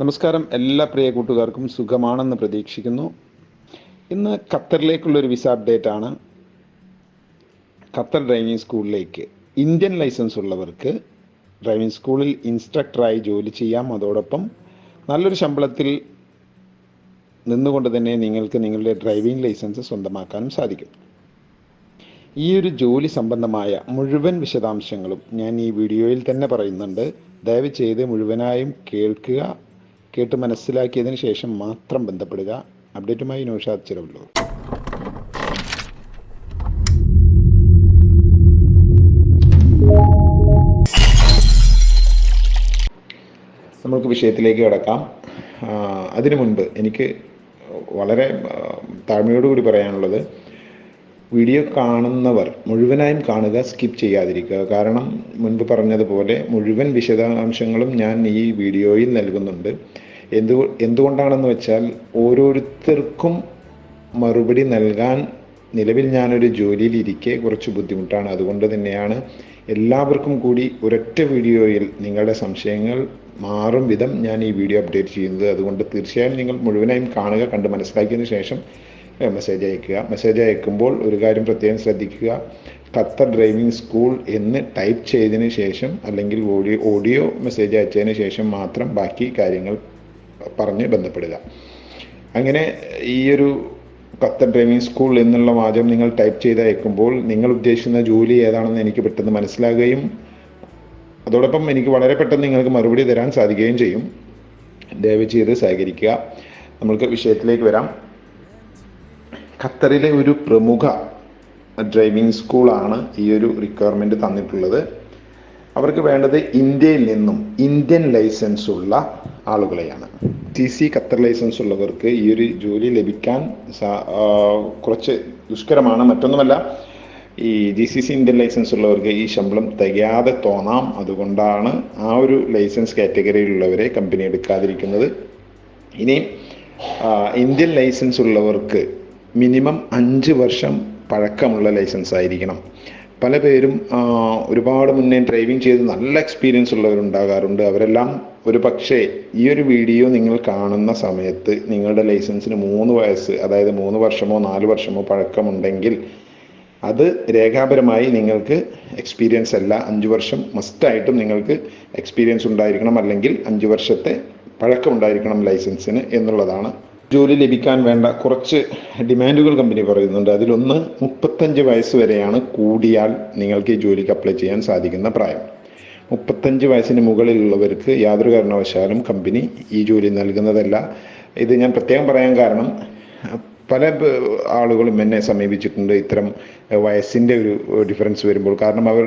നമസ്കാരം. എല്ലാ പ്രിയ കൂട്ടുകാർക്കും സുഖമാണെന്ന് പ്രതീക്ഷിക്കുന്നു. ഇന്ന് ഖത്തറിലേക്കുള്ളൊരു വിസ അപ്ഡേറ്റ് ആണ്. ഖത്തർ ഡ്രൈവിംഗ് സ്കൂളിലേക്ക് ഇന്ത്യൻ ലൈസൻസ് ഉള്ളവർക്ക് ഡ്രൈവിംഗ് സ്കൂളിൽ ഇൻസ്ട്രക്ടറായി ജോലി ചെയ്യാം. അതോടൊപ്പം നല്ലൊരു ശമ്പളത്തിൽ നിന്നുകൊണ്ട് തന്നെ നിങ്ങൾക്ക് നിങ്ങളുടെ ഡ്രൈവിംഗ് ലൈസൻസ് സ്വന്തമാക്കാനും സാധിക്കും. ഈ ഒരു ജോലി സംബന്ധമായ മുഴുവൻ വിശദാംശങ്ങളും ഞാൻ ഈ വീഡിയോയിൽ തന്നെ പറയുന്നുണ്ട്. ദയവ് ചെയ്ത് മുഴുവനായും കേൾക്കുക. കേട്ട് മനസ്സിലാക്കിയതിന് ശേഷം മാത്രം ബന്ധപ്പെടുക. അപ്ഡേറ്റുമായി നൗഷാദ് ചിലവുള്ളൂ നമുക്ക് വിഷയത്തിലേക്ക് കിടക്കാം. അതിനു മുൻപ് എനിക്ക് വളരെ താഴ്മയോടുകൂടി പറയാനുള്ളത് വീഡിയോ കാണുന്നവർ മുഴുവനായും കാണുക സ്കിപ്പ് ചെയ്യാതിരിക്കുക. കാരണം മുൻപ് പറഞ്ഞതുപോലെ മുഴുവൻ വിശദാംശങ്ങളും ഞാൻ ഈ വീഡിയോയിൽ നൽകുന്നുണ്ട്. എന്തു എന്തുകൊണ്ടാണെന്ന് വെച്ചാൽ ഓരോരുത്തർക്കും മറുപടി നൽകാൻ നിലവിൽ ഞാനൊരു ജോലിയിൽ ഇരിക്കെ കുറച്ച് ബുദ്ധിമുട്ടാണ്. അതുകൊണ്ട് തന്നെയാണ് എല്ലാവർക്കും കൂടി ഒരൊറ്റ വീഡിയോയിൽ നിങ്ങളുടെ സംശയങ്ങൾ മാറും വിധം ഞാൻ ഈ വീഡിയോ അപ്ഡേറ്റ് ചെയ്യുന്നത്. അതുകൊണ്ട് തീർച്ചയായും നിങ്ങൾ മുഴുവനായും കാണുക കണ്ട് മനസ്സിലാക്കിയതിന് ശേഷം മെസ്സേജ് അയക്കുക. മെസ്സേജ് അയക്കുമ്പോൾ ഒരു കാര്യം പ്രത്യേകം ശ്രദ്ധിക്കുക. ഖത്തർ ഡ്രൈവിംഗ് സ്കൂൾ എന്ന് ടൈപ്പ് ചെയ്തതിന് ശേഷം അല്ലെങ്കിൽ ഓഡിയോ ഓഡിയോ മെസ്സേജ് അയച്ചതിന് ശേഷം മാത്രം ബാക്കി കാര്യങ്ങൾ പറഞ്ഞ് ബന്ധപ്പെടുക അങ്ങനെ ഈ ഒരു ഖത്തർ ഡ്രൈവിംഗ് സ്കൂൾ എന്നുള്ള വാചകം നിങ്ങൾ ടൈപ്പ് ചെയ്ത് അയക്കുമ്പോൾ നിങ്ങൾ ഉദ്ദേശിക്കുന്ന ജോലി ഏതാണെന്ന് എനിക്ക് പെട്ടെന്ന് മനസ്സിലാകുകയും അതോടൊപ്പം എനിക്ക് വളരെ പെട്ടെന്ന് നിങ്ങൾക്ക് മറുപടി തരാൻ സാധിക്കുകയും ചെയ്യും. ദയവ് ചെയ്ത് സഹകരിക്കുക. നമ്മൾക്ക് വിഷയത്തിലേക്ക് വരാം. ഖത്തറിലെ ഒരു പ്രമുഖ ഡ്രൈവിംഗ് സ്കൂളാണ് ഈ ഒരു റിക്വയർമെന്റ് തന്നിട്ടുള്ളത്. അവർക്ക് വേണ്ടത് ഇന്ത്യയിൽ നിന്നും ഇന്ത്യൻ ലൈസൻസ് ഉള്ള ആളുകളെയാണ്. സി സി ഖത്തർ ലൈസൻസ് ഉള്ളവർക്ക് ഈ ഒരു ജോലി ലഭിക്കാൻ കുറച്ച് ദുഷ്കരമാണ്. മറ്റൊന്നുമല്ല ഈ G C C Indian licence ഉള്ളവർക്ക് ഈ ശമ്പളം തികയാതെ തോന്നാം. അതുകൊണ്ടാണ് ആ ഒരു ലൈസൻസ് കാറ്റഗറിയിലുള്ളവരെ കമ്പനി എടുക്കാതിരിക്കുന്നത്. ഇനി ഇന്ത്യൻ ലൈസൻസ് ഉള്ളവർക്ക് മിനിമം അഞ്ച് വർഷം പഴക്കമുള്ള ലൈസൻസ് ആയിരിക്കണം. പല പേരും ഒരുപാട് മുന്നേ ഡ്രൈവിംഗ് ചെയ്ത് നല്ല എക്സ്പീരിയൻസ് ഉള്ളവരുണ്ടാകാറുണ്ട്. അവരെല്ലാം ഒരു പക്ഷേ ഈ ഒരു വീഡിയോ നിങ്ങൾ കാണുന്ന സമയത്ത് നിങ്ങളുടെ ലൈസൻസിന് മൂന്ന് വയസ്സ് അതായത് മൂന്ന് വർഷമോ നാല് വർഷമോ പഴക്കമുണ്ടെങ്കിൽ അത് രേഖാപരമായി നിങ്ങൾക്ക് എക്സ്പീരിയൻസ് അല്ല. അഞ്ച് വർഷം മസ്റ്റായിട്ടും നിങ്ങൾക്ക് എക്സ്പീരിയൻസ് ഉണ്ടായിരിക്കണം. അല്ലെങ്കിൽ അഞ്ച് വർഷത്തെ പഴക്കം ഉണ്ടായിരിക്കണം ലൈസൻസിന് എന്നുള്ളതാണ്. ജോലി ലഭിക്കാൻ വേണ്ട കുറച്ച് ഡിമാൻഡുകൾ കമ്പനി പറയുന്നുണ്ട്. അതിലൊന്ന് മുപ്പത്തഞ്ച് വയസ്സ് വരെയാണ് കൂടിയാൽ നിങ്ങൾക്ക് ഈ ജോലിക്ക് അപ്ലൈ ചെയ്യാൻ സാധിക്കുന്ന പ്രായം. മുപ്പത്തഞ്ച് വയസ്സിന് മുകളിലുള്ളവർക്ക് യാതൊരു കാരണവശാലും കമ്പനി ഈ ജോലി നൽകുന്നതല്ല. ഇത് ഞാൻ പ്രത്യേകം പറയാൻ കാരണം പല ആളുകളും എന്നെ സമീപിച്ചിട്ടുണ്ട് ഇത്തരം വയസ്സിന്റെ ഒരു ഡിഫറൻസ് വരുമ്പോൾ. കാരണം അവർ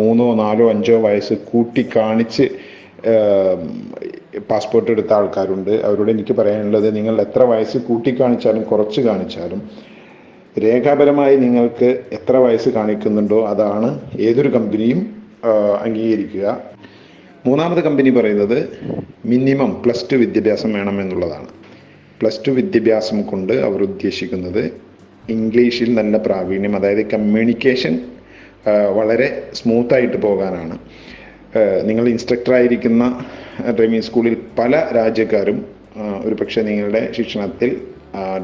മൂന്നോ നാലോ അഞ്ചോ വയസ്സ് കൂട്ടി കാണിച്ച് പാസ്പോർട്ട് എടുത്ത ആൾക്കാരുണ്ട്. അവരോട് എനിക്ക് പറയാനുള്ളത് നിങ്ങൾ എത്ര വയസ്സ് കൂട്ടി കാണിച്ചാലും കുറച്ച് കാണിച്ചാലും രേഖാപരമായി നിങ്ങൾക്ക് എത്ര വയസ്സ് കാണിക്കുന്നുണ്ടോ അതാണ് ഏതൊരു കമ്പനിയും അംഗീകരിക്കുക. മൂന്നാമത് കമ്പനി പറയുന്നത് മിനിമം പ്ലസ് ടു വിദ്യാഭ്യാസം വേണമെന്നുള്ളതാണ് പ്ലസ് ടു വിദ്യാഭ്യാസം കൊണ്ട് അവർ ഉദ്ദേശിക്കുന്നത് ഇംഗ്ലീഷിൽ നല്ല പ്രാവീണ്യം അതായത് കമ്മ്യൂണിക്കേഷൻ വളരെ സ്മൂത്തായിട്ട് പോകാനാണ്. നിങ്ങൾ ഇൻസ്ട്രക്ടറായിരിക്കുന്ന ഡ്രൈവിംഗ് സ്കൂളിൽ പല രാജ്യക്കാരും ഒരു പക്ഷേ നിങ്ങളുടെ ശിക്ഷണത്തിൽ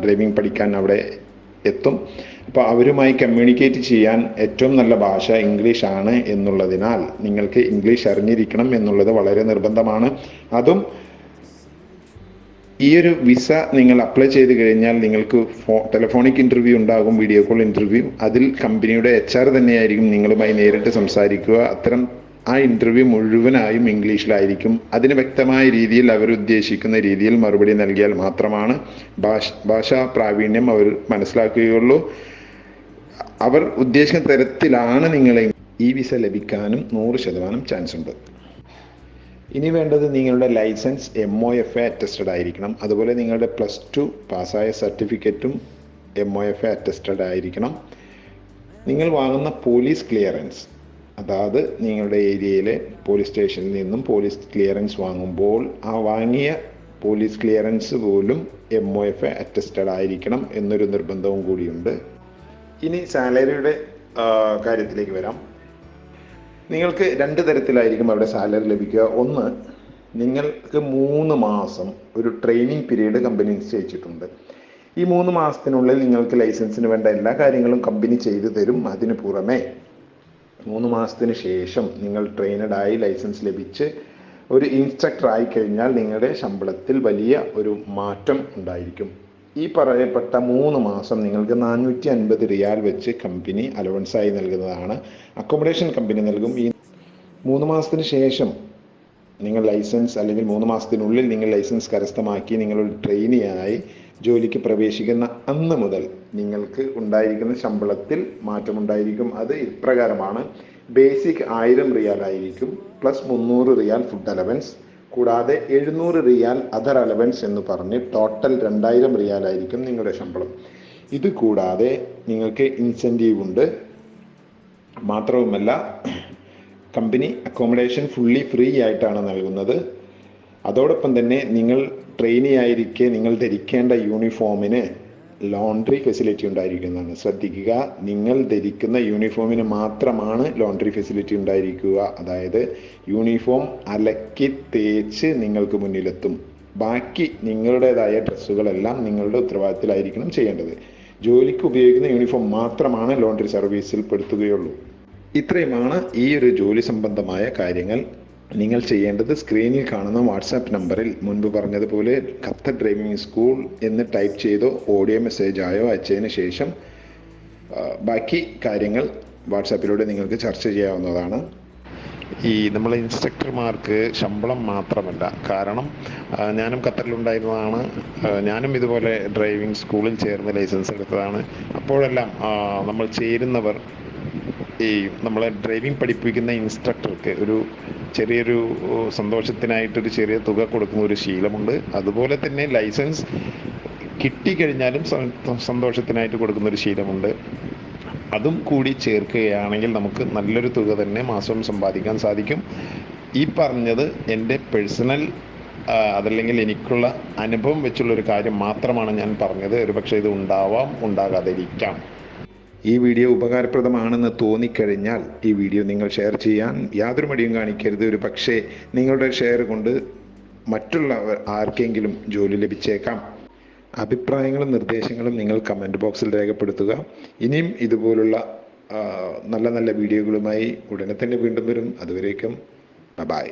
ഡ്രൈവിംഗ് പഠിക്കാൻ അവിടെ എത്തും. അപ്പോൾ അവരുമായി കമ്മ്യൂണിക്കേറ്റ് ചെയ്യാൻ ഏറ്റവും നല്ല ഭാഷ ഇംഗ്ലീഷ് ആണ് എന്നുള്ളതിനാൽ നിങ്ങൾക്ക് ഇംഗ്ലീഷ് അറിഞ്ഞിരിക്കണം എന്നുള്ളത് വളരെ നിർബന്ധമാണ്. അതും ഈ ഒരു വിസ നിങ്ങൾ അപ്ലൈ ചെയ്ത് കഴിഞ്ഞാൽ നിങ്ങൾക്ക് ഫോ ടെലിഫോണിക് ഇന്റർവ്യൂ ഉണ്ടാകും വീഡിയോ കോൾ ഇന്റർവ്യൂ അതിൽ കമ്പനിയുടെ എച്ച് ആർ തന്നെയായിരിക്കും നിങ്ങളുമായി നേരിട്ട് സംസാരിക്കുക. അത്തരം ആ ഇന്റർവ്യൂ മുഴുവനായും ഇംഗ്ലീഷിലായിരിക്കും അതിന് വ്യക്തമായ രീതിയിൽ അവർ ഉദ്ദേശിക്കുന്ന രീതിയിൽ മറുപടി നൽകിയാൽ മാത്രമാണ് ഭാഷ ഭാഷാ പ്രാവീണ്യം അവർ മനസ്സിലാക്കുകയുള്ളൂ. അവർ ഉദ്ദേശിക്കുന്ന തരത്തിലാണ് നിങ്ങളെ ഈ വിസ ലഭിക്കാനും നൂറ് ശതമാനം ചാൻസ് ഉണ്ട്. ഇനി വേണ്ടത് നിങ്ങളുടെ licence M O F A attested ആയിരിക്കണം. അതുപോലെ നിങ്ങളുടെ പ്ലസ് ടു പാസ്സായ സർട്ടിഫിക്കറ്റും M O F A attested ആയിരിക്കണം. നിങ്ങൾ വാങ്ങുന്ന പോലീസ് ക്ലിയറൻസ് അതായത് നിങ്ങളുടെ ഏരിയയിലെ പോലീസ് സ്റ്റേഷനിൽ നിന്നും പോലീസ് ക്ലിയറൻസ് വാങ്ങുമ്പോൾ ആ വാങ്ങിയ പോലീസ് ക്ലിയറൻസ് പോലും എം ഒ എഫ് അറ്റസ്റ്റഡ് ആയിരിക്കണം എന്നൊരു നിർബന്ധവും കൂടിയുണ്ട്. ഇനി സാലറിയുടെ കാര്യത്തിലേക്ക് വരാം. നിങ്ങൾക്ക് രണ്ട് തരത്തിലായിരിക്കും അവിടെ സാലറി ലഭിക്കുക. ഒന്ന് നിങ്ങൾക്ക് മൂന്ന് മാസം ഒരു ട്രെയിനിങ് പീരീഡ് കമ്പനി നിശ്ചയിച്ചിട്ടുണ്ട്. ഈ മൂന്ന് മാസത്തിനുള്ളിൽ നിങ്ങൾക്ക് ലൈസൻസിന് വേണ്ട എല്ലാ കാര്യങ്ങളും കമ്പനി ചെയ്തു തരും അതിന് പുറമെ. മൂന്ന് മാസത്തിന് ശേഷം നിങ്ങൾ ട്രെയിനഡായി ലൈസൻസ് ലഭിച്ച് ഒരു ഇൻസ്ട്രക്ടർ ആയി കഴിഞ്ഞാൽ നിങ്ങളുടെ ശമ്പളത്തിൽ വലിയ ഒരു മാറ്റം ഉണ്ടായിരിക്കും. ഈ പറയപ്പെട്ട മൂന്ന് മാസം നിങ്ങൾക്ക് നാനൂറ്റി അൻപത് റിയാൽ വെച്ച് കമ്പനി അലവൻസായി നൽകുന്നതാണ്. അക്കോമഡേഷൻ കമ്പനി നൽകും. ഈ മൂന്ന് മാസത്തിന് ശേഷം നിങ്ങൾ ലൈസൻസ് അല്ലെങ്കിൽ മൂന്ന് മാസത്തിനുള്ളിൽ നിങ്ങൾ ലൈസൻസ് കരസ്ഥമാക്കി നിങ്ങളൊരു ട്രെയിനിയായി ജോലിക്ക് പ്രവേശിക്കുന്ന അന്ന് മുതൽ നിങ്ങൾക്ക് ഉണ്ടായിരിക്കുന്ന ശമ്പളത്തിൽ മാറ്റമുണ്ടായിരിക്കും. അത് ഇപ്രകാരമാണ്. ബേസിക് ആയിരം റിയാൽ ആയിരിക്കും പ്ലസ് മുന്നൂറ് റിയാൽ ഫുഡ് അലവൻസ് കൂടാതെ എഴുന്നൂറ് റിയാൽ അതർ അലവൻസ് എന്ന് പറഞ്ഞ് ടോട്ടൽ രണ്ടായിരം റിയാൽ ആയിരിക്കും നിങ്ങളുടെ ശമ്പളം. ഇത് കൂടാതെ നിങ്ങൾക്ക് ഇൻസെന്റീവ് ഉണ്ട്. മാത്രവുമല്ല കമ്പനി അക്കോമഡേഷൻ ഫുള്ളി ഫ്രീ ആയിട്ടാണ് നൽകുന്നത്. അതോടൊപ്പം തന്നെ നിങ്ങൾ ട്രെയിനി ആയിരിക്കെ നിങ്ങൾ ധരിക്കേണ്ട യൂണിഫോമിന് ലോണ്ട്രി ഫെസിലിറ്റി ഉണ്ടായിരിക്കുന്നതാണ്. ശ്രദ്ധിക്കുക നിങ്ങൾ ധരിക്കുന്ന യൂണിഫോമിന് മാത്രമാണ് ലോണ്ടറി ഫെസിലിറ്റി ഉണ്ടായിരിക്കുക. അതായത് യൂണിഫോം അലക്കി തേച്ച് നിങ്ങൾക്ക് മുന്നിലെത്തും. ബാക്കി നിങ്ങളുടേതായ ഡ്രസ്സുകളെല്ലാം നിങ്ങളുടെ ഉത്തരവാദിത്തത്തിലായിരിക്കണം ചെയ്യേണ്ടത്. ജോലിക്ക് ഉപയോഗിക്കുന്ന യൂണിഫോം മാത്രമാണ് ലോണ്ടറി സർവീസിൽ പെടുത്തുകയുള്ളൂ. ഇത്രയുമാണ് ഈ ഒരു ജോലി സംബന്ധമായ കാര്യങ്ങൾ. നിങ്ങൾ ചെയ്യേണ്ടത് സ്ക്രീനിൽ കാണുന്ന വാട്സാപ്പ് നമ്പറിൽ മുൻപ് പറഞ്ഞതുപോലെ ഖത്തർ ഡ്രൈവിംഗ് സ്കൂൾ എന്ന് ടൈപ്പ് ചെയ്തോ ഓഡിയോ മെസ്സേജായോ അയച്ചതിന് ശേഷം ബാക്കി കാര്യങ്ങൾ വാട്സാപ്പിലൂടെ നിങ്ങൾക്ക് ചർച്ച ചെയ്യാവുന്നതാണ്. ഈ നമ്മളെ ഇൻസ്ട്രക്ടർമാർക്ക് ശമ്പളം മാത്രമല്ല കാരണം ഞാനും ഖത്തറിലുണ്ടായിരുന്നതാണ് ഞാനും ഇതുപോലെ ഡ്രൈവിംഗ് സ്കൂളിൽ ചേർന്ന് ലൈസൻസ് എടുത്തതാണ്. അപ്പോഴെല്ലാം നമ്മൾ ചേരുന്നവർ ഈ നമ്മളെ ഡ്രൈവിംഗ് പഠിപ്പിക്കുന്ന ഇൻസ്ട്രക്ടർക്ക് ഒരു ചെറിയൊരു സന്തോഷത്തിനായിട്ടൊരു ചെറിയ തുക കൊടുക്കുന്ന ഒരു ശീലമുണ്ട്. അതുപോലെ തന്നെ ലൈസൻസ് കിട്ടിക്കഴിഞ്ഞാലും സന്തോഷത്തിനായിട്ട് കൊടുക്കുന്ന ഒരു ശീലമുണ്ട്. അതും കൂടി ചേർക്കുകയാണെങ്കിൽ നമുക്ക് നല്ലൊരു തുക തന്നെ മാസം സമ്പാദിക്കാൻ സാധിക്കും. ഈ പറഞ്ഞത് എന്റെ പേഴ്സണൽ അതല്ലെങ്കിൽ എനിക്കുള്ള അനുഭവം വെച്ചുള്ള ഒരു കാര്യം മാത്രമാണ് ഞാൻ പറഞ്ഞത്. ഒരു പക്ഷേ ഇത് ഉണ്ടാവാം ഉണ്ടാകാതിരിക്കാം. ഈ വീഡിയോ ഉപകാരപ്രദമാണെന്ന് തോന്നിക്കഴിഞ്ഞാൽ ഈ വീഡിയോ നിങ്ങൾ ഷെയർ ചെയ്യാൻ യാതൊരു മടിയും കാണിക്കരുത്. ഒരു പക്ഷേ നിങ്ങളുടെ ഷെയർ കൊണ്ട് മറ്റുള്ളവർ ആർക്കെങ്കിലും ജോലി ലഭിച്ചേക്കാം. അഭിപ്രായങ്ങളും നിർദ്ദേശങ്ങളും നിങ്ങൾ കമന്റ് ബോക്സിൽ രേഖപ്പെടുത്തുക. ഇനിയും ഇതുപോലുള്ള നല്ല നല്ല വീഡിയോകളുമായി ഉടനെ തന്നെ വീണ്ടും വരും. അതുവരേക്കും ബൈ